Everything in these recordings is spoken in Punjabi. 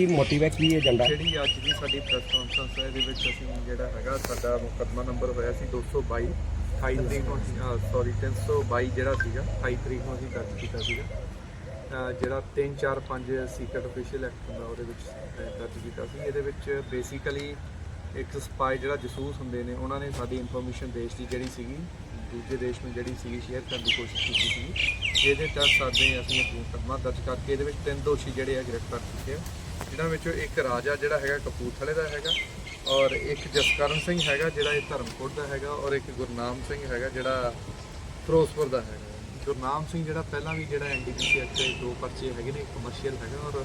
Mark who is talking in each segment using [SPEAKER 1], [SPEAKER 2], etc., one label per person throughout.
[SPEAKER 1] ਕੀ ਮੋਟਿਵ ਹੈ, ਕੀ ਏਜੰਡਾ
[SPEAKER 2] ਜਿਹੜੀ ਅੱਜ ਦੀ ਸਾਡੀ ਪ੍ਰੈਸ ਕਾਨਫਰੰਸ ਹੈ, ਇਹਦੇ ਵਿੱਚ ਅਸੀਂ ਜਿਹੜਾ ਹੈਗਾ, ਸਾਡਾ ਮੁਕੱਦਮਾ ਨੰਬਰ ਹੋਇਆ ਸੀ 222 28 ਤਰੀਕ ਨੂੰ ਸੌਰੀ 322 ਜਿਹੜਾ ਸੀਗਾ 28 ਤਰੀਕ ਨੂੰ ਅਸੀਂ ਦਰਜ ਕੀਤਾ ਸੀਗਾ। ਜਿਹੜਾ 3 4 5 ਸੀਕਰਟ ਅਫੀਸ਼ੀਅਲ ਐਕਟ ਹੁੰਦਾ, ਉਹਦੇ ਵਿੱਚ ਦਰਜ ਕੀਤਾ ਸੀ। ਇਹਦੇ ਵਿੱਚ ਬੇਸਿਕਲੀ ਇੱਕ ਸਪਾਈ ਜਿਹੜਾ ਜਸੂਸ ਹੁੰਦੇ ਨੇ, ਉਹਨਾਂ ਨੇ ਸਾਡੀ ਇਨਫੋਰਮੇਸ਼ਨ ਦੇਸ਼ ਦੀ ਜਿਹੜੀ ਸੀਗੀ, ਦੂਜੇ ਦੇਸ਼ ਨੂੰ ਜਿਹੜੀ ਸੀਗੀ ਸ਼ੇਅਰ ਕਰਨ ਦੀ ਕੋਸ਼ਿਸ਼ ਕੀਤੀ ਸੀ ਜਿਹਦੇ ਤਹਿਤ ਸਾਡੇ ਅਸੀਂ ਆਪਣਾ ਮੁਕੱਦਮਾ ਦਰਜ ਕਰਕੇ, ਇਹਦੇ ਵਿੱਚ ਤਿੰਨ ਦੋਸ਼ੀ ਜਿਹੜੇ ਆ ਗ੍ਰਿਫਤਾਰ ਕੀਤੇ ਆ। ਜਿਨ੍ਹਾਂ ਵਿੱਚੋਂ ਇੱਕ ਰਾਜਾ ਜਿਹੜਾ ਹੈਗਾ ਕਪੂਰਥਲੇ ਦਾ ਹੈਗਾ ਔਰ ਇੱਕ ਜਸਕਰਨ ਸਿੰਘ ਹੈਗਾ ਜਿਹੜਾ ਇਹ ਧਰਮਕੋਟ ਦਾ ਹੈਗਾ ਔਰ ਇੱਕ ਗੁਰਨਾਮ ਸਿੰਘ ਹੈਗਾ ਜਿਹੜਾ ਫਿਰੋਜ਼ਪੁਰ ਦਾ ਹੈਗਾ। ਗੁਰਨਾਮ ਸਿੰਘ ਜਿਹੜਾ ਪਹਿਲਾਂ ਵੀ ਜਿਹੜਾ ਐਨਡੀਪੀਸੀ ਐਕਟ ਦੇ ਦੋ ਪਰਚੇ ਹੈਗੇ ਨੇ ਕਮਰਸ਼ੀਅਲ ਹੈਗਾ ਔਰ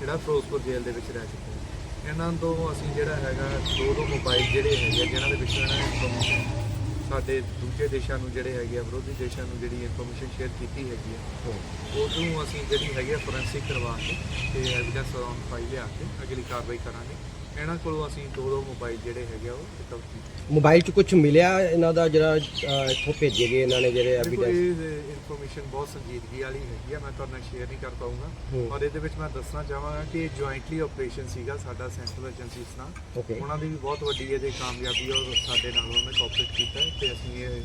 [SPEAKER 2] ਜਿਹੜਾ ਫਿਰੋਜ਼ਪੁਰ ਜੇਲ੍ਹ ਦੇ ਵਿੱਚ ਰਹਿ ਚੁੱਕਾ ਹੈ ਇਹਨਾਂ ਤੋਂ ਅਸੀਂ ਜਿਹੜਾ ਹੈਗਾ ਦੋ ਦੋ ਮੋਬਾਈਲ ਜਿਹੜੇ ਹੈਗੇ ਆ, ਜਿਨ੍ਹਾਂ ਦੇ ਵਿੱਚ ਇਹਨਾਂ ਨੇ ਸਾਡੇ ਦੂਜੇ ਦੇਸ਼ਾਂ ਨੂੰ ਜਿਹੜੇ ਹੈਗੇ ਆ ਵਿਰੋਧੀ ਦੇਸ਼ਾਂ ਨੂੰ ਜਿਹੜੀ ਇਨਫੋਰਮੇਸ਼ਨ ਸ਼ੇਅਰ ਕੀਤੀ ਹੈਗੀ ਆ ਉਹਨੂੰ ਅਸੀਂ ਜਿਹੜੀ ਹੈਗੀ ਆ ਫੋਰੈਂਸਿਕ ਕਰਵਾ ਕੇ ਤੇ ਐਵੀਡੈਂਸ ਔਨ ਫਾਈਲ ਲਿਆ ਕੇ ਅਗਲੀ ਕਾਰਵਾਈ ਕਰਾਂਗੇ। ਇਹਨਾਂ ਕੋਲੋਂ ਅਸੀਂ ਦੋ ਦੋ ਮੋਬਾਈਲ ਜਿਹੜੇ ਹੈਗੇ ਆ ਉਹ ਰਿਕਵਰ ਕੀਤੇ।
[SPEAKER 1] ਮੋਬਾਈਲ 'ਚ ਕੁਝ ਮਿਲਿਆ ਇਹਨਾਂ ਦਾ ਜਿਹੜਾ ਅਹ, ਇੱਥੋਂ ਭੇਜੇ ਗਏ ਇਹਨਾਂ ਨੇ ਜਿਹੜੇ
[SPEAKER 2] ਦੇਖੋ
[SPEAKER 1] ਐਵੀਡੈਂਸ
[SPEAKER 2] ਇਹ ਇਨਫੋਰਮੇਸ਼ਨ ਬਹੁਤ ਸੰਜੀਦਗੀ ਵਾਲੀ ਹੈਗੀ ਆ ਮੈਂ ਤੁਹਾਡੇ ਨਾਲ ਸ਼ੇਅਰ ਨਹੀਂ ਕਰ
[SPEAKER 1] ਹੂੰ।
[SPEAKER 2] ਪਾਉਂਗਾ ਔਰ ਇਹਦੇ ਵਿੱਚ ਮੈਂ ਦੱਸਣਾ ਚਾਹਾਂਗਾ ਕਿ ਇਹ ਜੁਆਇੰਟਲੀ ਆਪਰੇਸ਼ਨ ਸੀਗਾ ਸਾਡਾ ਸੈਂਟਰਲ ਏਜੰਸੀਜ਼ ਨਾਲ।
[SPEAKER 1] ਓਕੇ
[SPEAKER 2] ਉਹਨਾਂ ਦੀ ਵੀ ਬਹੁਤ ਵੱਡੀ ਇਹਦੇ ਕਾਮਯਾਬੀ ਔਰ ਸਾਡੇ ਨਾਲ ਉਹਨੇ ਕੋਆਪਰੇਟ ਕੀਤਾ ਹੈ ਤੇ ਅਸੀਂ ਇਹ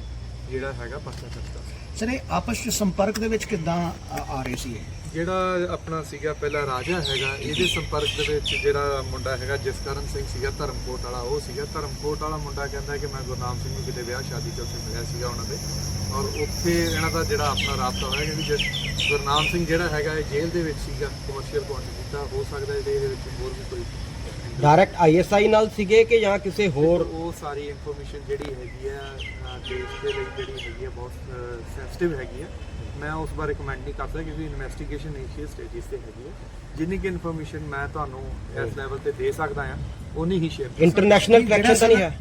[SPEAKER 2] ਜਿਹੜਾ ਹੈਗਾ ਪਰਚਾ ਕਰਤਾ
[SPEAKER 3] ਸਰ ਇਹ ਆਪਸ ਵਿੱਚ ਸੰਪਰਕ ਦੇ ਵਿੱਚ ਕਿੱਦਾਂ ਆ ਆ ਰਹੇ ਸੀ ਇਹ?
[SPEAKER 2] ਜਿਹੜਾ ਆਪਣਾ ਸੀਗਾ ਪਹਿਲਾ ਰਾਜਾ ਹੈਗਾ ਇਹਦੇ ਸੰਪਰਕ ਦੇ ਵਿੱਚ ਜਿਹੜਾ ਮੁੰਡਾ ਹੈਗਾ ਜਸਕਰਨ ਸਿੰਘ ਸੀਗਾ ਧਰਮਕੋਟ ਵਾਲਾ ਉਹ ਸੀਗਾ। ਧਰਮਕੋਟ ਵਾਲਾ ਮੁੰਡਾ ਕਹਿੰਦਾ ਕਿ ਮੈਂ ਗੁਰਨਾਮ ਸਿੰਘ ਨੂੰ ਕਿਤੇ ਵਿਆਹ ਸ਼ਾਦੀ ਤੇ ਉੱਥੇ ਮਿਲਿਆ ਸੀਗਾ ਉਹਨਾਂ ਦੇ। ਔਰ ਉੱਥੇ ਇਹਨਾਂ ਦਾ ਜਿਹੜਾ ਆਪਣਾ ਰਾਬਤਾ ਹੋਇਆ ਕਿਉਂਕਿ ਜਿਸ ਗੁਰਨਾਮ ਸਿੰਘ ਜਿਹੜਾ ਹੈਗਾ ਇਹ ਜੇਲ੍ਹ ਦੇ ਵਿੱਚ ਸੀਗਾ ਕਮਰਸ਼ੀਅਲ ਕੁਆਂਟੀਟੀ ਤਾਂ ਹੋ ਸਕਦਾ ਇਹਦੇ ਵਿੱਚ ਹੋਰ ਵੀ ਕੋਈ
[SPEAKER 1] ਡਾਇਰੈਕਟ ਆਈਐਸਆਈ ਨਾਲ ਸੀਗੇ ਕਿ ਜਾਂ ਕਿਸੇ ਹੋਰ?
[SPEAKER 2] ਉਹ ਸਾਰੀ ਇਨਫੋਰਮੇਸ਼ਨ ਜਿਹੜੀ ਹੈਗੀ ਆ ਦੇਸ਼ ਦੇ ਲਈ ਜਿਹੜੀ ਹੈਗੀ ਆ ਬਹੁਤ ਸੈਂਸਿਟਿਵ ਹੈਗੀ ਆ। ਮੈਂ ਉਸ ਬਾਰੇ ਕਮੈਂਟ ਨਹੀਂ ਕਰਦਾ ਕਿਉਂਕਿ ਇਨਵੈਸਟੀਗੇਸ਼ਨ ਇਨੀਸ਼ੀਅਲ ਸਟੇਜਸ ਤੇ ਹੈਗੀ ਆ ਜਿੰਨੀ ਕਿ ਇਨਫੋਰਮੇਸ਼ਨ ਮੈਂ ਤੁਹਾਨੂੰ ਇਸ ਲੈਵਲ ਤੇ ਦੇ ਸਕਦਾ ਆ ਉਨੀ ਹੀ ਸ਼ੇਅਰ
[SPEAKER 1] ਇੰਟਰਨੈਸ਼ਨਲ
[SPEAKER 3] ਜਿਹੜਾ
[SPEAKER 1] ਕਨੈਕਸ਼ਨ ਤਾਂ ਨਹੀਂ ਹੈ?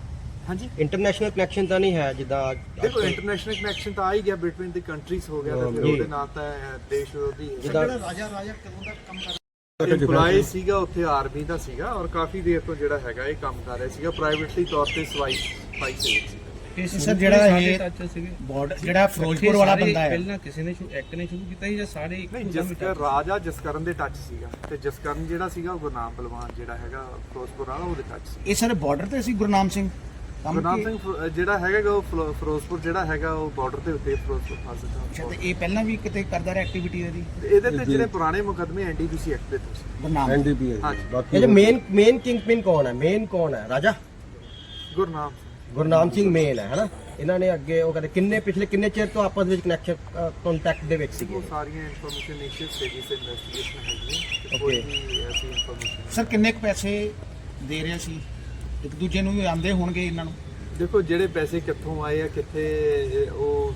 [SPEAKER 2] ਹਾਂਜੀ?
[SPEAKER 1] ਇੰਟਰਨੈਸ਼ਨਲ ਕਨੈਕਸ਼ਨ ਤਾਂ ਨਹੀਂ ਹੈ ਜਿੱਦਾਂ
[SPEAKER 2] ਦੇਖੋ ਇੰਟਰਨੈਸ਼ਨਲ ਕਨੈਕਸ਼ਨ ਤਾਂ ਆ ਹੀ ਗਿਆ ਬਿਟਵੀਨ ਦੀ ਕੰਟਰੀਜ਼ ਹੋ ਗਿਆ ਤੇ ਫਿਰ। ਉਹਦੇ ਨਾਲ ਤਾਂ ਦੇਸ਼ ਵਿਰੋਧੀ ਹੈ
[SPEAKER 1] ਜਿੱਦਾਂ
[SPEAKER 3] ਰਾਜਾ ਰਾਜਾ ਕਦੋਂ ਦਾ ਕੰਮ ਕਰ
[SPEAKER 2] EMPLOYE ਸੀਗਾ ਉੱਥੇ ਆਰਮੀ ਦਾ ਸੀਗਾ ਔਰ ਕਾਫੀ ਦੇਰ ਤੋਂ ਜਿਹੜਾ ਹੈਗਾ ਇਹ ਕੰਮ ਕਰ ਰਿਹਾ ਸੀਗਾ ਪ੍ਰਾਈਵੇਟਲੀ ਤੌਰ ਤੇ ਸਵਾਈ ਸਫ਼ਾਈ ਸੇਵਕ ਸੀ।
[SPEAKER 3] ਇਸ ਸਰ ਜਿਹੜਾ ਇਹ
[SPEAKER 4] ਟੱਚ ਸੀਗੇ।
[SPEAKER 3] ਬਾਰਡਰ ਜਿਹੜਾ ਫਿਰੋਜ਼ਪੁਰ ਵਾਲਾ
[SPEAKER 4] ਸਾਰੇ
[SPEAKER 3] ਬੰਦਾ ਹੈ।
[SPEAKER 4] ਪਹਿਲਾਂ ਕਿਸੇ ਨੇ ਸ਼ੁਰੂ ਐਕਟ ਨੇ ਸ਼ੁਰੂ ਕੀਤਾ ਸੀ ਜਾਂ ਸਾਰੇ ਇੱਕ
[SPEAKER 2] ਨਹੀਂ
[SPEAKER 4] ਦਮ ਹੀ
[SPEAKER 2] ਜਸਕਰ ਰਾਜਾ ਜਸਕਰਨ ਦੇ ਟੱਚ ਸੀਗਾ ਤੇ ਜਸਕਰਨ ਜਿਹੜਾ ਸੀਗਾ ਉਹ ਗੁਰਨਾਮ ਬਲਵਾਨ ਜਿਹੜਾ ਹੈਗਾ ਫਿਰੋਜ਼ਪੁਰ ਵਾਲਾ ਉਹਦੇ ਟੱਚ ਸੀ।
[SPEAKER 3] ਇਹ ਸਰ ਬਾਰਡਰ ਤੇ ਸੀ ਗੁਰਨਾਮ ਸਿੰਘ? ਕੰਮ
[SPEAKER 2] ਗੁਰਨਾਮ
[SPEAKER 3] ਕੀ-
[SPEAKER 2] ਸਿੰਘ ਫਿ- ਜਿਹੜਾ ਹੈਗਾ ਗਾ ਉਹ ਫਿਰੋ- ਫਿਰੋਜ਼ਪੁਰ ਜਿਹੜਾ ਹੈਗਾ ਉਹ ਬਾਰਡਰ ਦੇ ਉੱਤੇ ਫਿਰੋਜ਼ਪੁਰ ਫਸ
[SPEAKER 3] ਅੱਛਾ
[SPEAKER 2] ਜਾਂਦਾ
[SPEAKER 3] ਤੇ ਇਹ ਪਹਿਲਾਂ ਵੀ ਕਿਤੇ ਕਰਦਾ ਰਿਹਾ ਐਕਟੀਵਿਟੀ ਇਹਦੀ?
[SPEAKER 2] ਇਹਦੇ ਤੇ ਜਿਹੜੇ ਪੁਰਾਣੇ ਮੁਕੱਦਮੇ ਐਨਡੀਪੀਸੀ ਐਕਟ ਦੇ ਤੇ ਸੀ।
[SPEAKER 3] ਗੁਰਨਾਮ।
[SPEAKER 5] ਐਨਡੀਪੀਐਸ
[SPEAKER 2] ਹਾਂਜੀ।
[SPEAKER 1] ਇਹ ਜੋ ਮੇਨ ਮੇਨ ਕਿੰਗਪਿਨ ਕੌਣ ਹੈ? ਮੇਨ ਕੌਣ ਹੈ? ਰਾਜਾ?
[SPEAKER 2] ਗੁਰਨਾਮ
[SPEAKER 1] ਗੁਰਨਾਮ ਸਿੰਘ ਮੇਨ ਹੈ ਹਨਾ? ਇਹਨਾਂ ਨੇ ਅੱਗੇ ਉਹ ਕਹਿੰਦੇ ਕਿੰਨੇ ਪਿਛਲੇ ਕਿੰਨੇ ਚਿਰ ਤੋਂ ਆਪਸ ਵਿੱਚ ਕਨੈਕਸ਼ਨ ਕੰਟੈਕਟ ਦੇ ਵਿੱਚ ਸੀਗੇ?
[SPEAKER 2] ਉਹ ਸਾਰੀਆਂ ਇਨਫੋਰਮੇਸ਼ਨ ਇਨੀਸ਼ੀਅਲ ਸਟੇਜਸ ਤੇ ਇਨਵੈਸਟੀਗੇਸ਼ਨ ਹੈਗੀਆਂ ਤੇ ਕੋਈ ਵੀ ਐਸੀ ਇਨਫੋਰਮੇਸ਼ਨ
[SPEAKER 3] ਸਰ ਕਿੰਨੇ ਕੁ ਪੈਸੇ ਦੇ ਰਿਹਾ ਸੀ? ਇੱਕ ਦੂਜੇ ਨੂੰ ਵੀ ਆਂਦੇ ਹੋਣਗੇ ਇਹਨਾਂ ਨੂੰ?
[SPEAKER 2] ਦੇਖੋ ਜਿਹੜੇ ਪੈਸੇ ਕਿੱਥੋਂ ਆਏ ਆ ਕਿੱਥੇ ਉਹ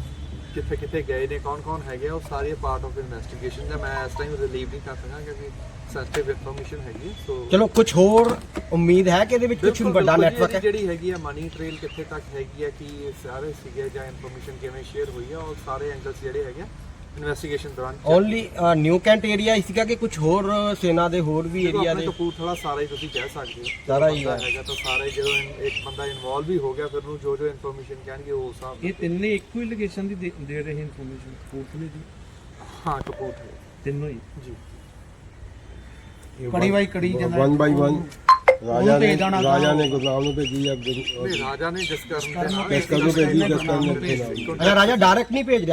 [SPEAKER 2] ਕਿੱਥੇ ਕਿੱਥੇ ਗਏ ਨੇ ਕੌਣ ਕੌਣ ਹੈਗੇ ਆ ਉਹ ਸਾਰੇ ਪਾਰਟ ਆਫ ਇਨਵੈਸਟੀਗੇਸ਼ਨ ਦਾ ਮੈਂ ਇਸ ਟਾਈਮ ਰਿਲੀਵ ਨਹੀਂ ਕਰ ਸਕਦਾ ਕਿਉਂਕਿ ਸੈਂਸਿਟਿਵ ਇਨਫੋਰਮੇਸ਼ਨ ਹੈਗੀ ਹੈ। ਸੋ
[SPEAKER 1] ਚਲੋ ਕੁਝ ਹੋਰ ਉਮੀਦ ਹੈ ਕਿ ਇਹਦੇ ਵਿੱਚ ਕੁਝ
[SPEAKER 2] ਬਿਲਕੁਲ,
[SPEAKER 1] ਵੱਡਾ
[SPEAKER 2] ਬਿਲਕੁਲ
[SPEAKER 1] ਨੈਟਵਰਕ ਹੈ
[SPEAKER 2] ਇਹਦੀ ਜਿਹੜੀ ਹੈਗੀ ਆ ਮਨੀ ਟ੍ਰੇਲ ਕਿੱਥੇ ਤੱਕ ਹੈਗੀ ਆ ਕੀ ਸਾਰੇ ਸੀਗੇ ਜਾਂ ਇਨਫੋਰਮੇਸ਼ਨ ਕਿਵੇਂ ਸ਼ੇਅਰ ਹੋਈ ਆ ਉਹ ਸਾਰੇ ਐਂਗਲਸ ਜਿਹੜੇ ਹੈਗੇ ਇਨਵੈਸਟੀਗੇਸ਼ਨ ਦੌਰਾਨ
[SPEAKER 1] ਓਨਲੀ ਨਿਊ ਕੈਂਟ ਏਰੀਆ ਹੀ ਸੀਗਾ ਕਿ ਕੁਝ ਹੋਰ ਸੇਨਾ ਦੇ ਹੋਰ ਵੀ ਏਰੀਆ ਦੇ
[SPEAKER 2] ਕਪੂਰਥਲਾ ਸਾਰਾ ਹੀ ਤੁਸੀਂ ਕਹਿ ਸਕਦੇ ਹੋ
[SPEAKER 1] ਸਾਰਾ ਹੀ
[SPEAKER 2] ਬੰਦਾ। ਹੈਗਾ ਤਾਂ ਸਾਰਾ ਹੀ ਜਦੋਂ ਇੱਕ ਬੰਦਾ ਇਨਵੋਲਵ ਵੀ ਹੋ ਗਿਆ ਫਿਰ ਨੂੰ ਜੋ ਜੋ ਇਨਫੋਰਮੇਸ਼ਨ ਕਹਿਣਗੇ ਉਹ ਹਿਸਾਬ
[SPEAKER 4] ਇਹ ਤਿੰਨੇ ਇੱਕੋ ਹੀ ਲੋਕੇਸ਼ਨ ਦੀ ਦੇ- ਦੇ ਰਹੇ ਇਨਫੋਰਮੇਸ਼ਨ ਕੋਟਲੇ ਦੀ?
[SPEAKER 2] ਹਾਂ ਕਪੂਰਥਲੇ।
[SPEAKER 4] ਤਿੰਨੋਂ ਹੀ?
[SPEAKER 2] ਜੀ।
[SPEAKER 3] ਕੜੀ ਬਾਈ ਕੜੀ ਜਾਂਦਾ
[SPEAKER 5] ਵਨ ਬਾਈ ਵਨ ਰਾਜਾ ਨੇ
[SPEAKER 3] ਭੇਜ ਦੇਣਾ
[SPEAKER 5] ਰਾਜਾ ਨੇ ਗੁਰਨਾਮ ਨੂੰ ਭੇਜੀ ਆ
[SPEAKER 2] ਨਹੀਂ ਰਾਜਾ ਨੇ ਜਿਸ ਕਰਨ ਦੇ ਨਾਲ
[SPEAKER 5] ਇਸ ਕਰਨ ਨੂੰ ਭੇਜੀ ਕਰਨ ਨੂੰ ਭੇਜੀ।
[SPEAKER 1] ਅੱਛਾ ਰਾਜਾ ਡਾਇਰੈਕਟ ਨਹੀਂ ਭੇਜ ਰਿਹਾ।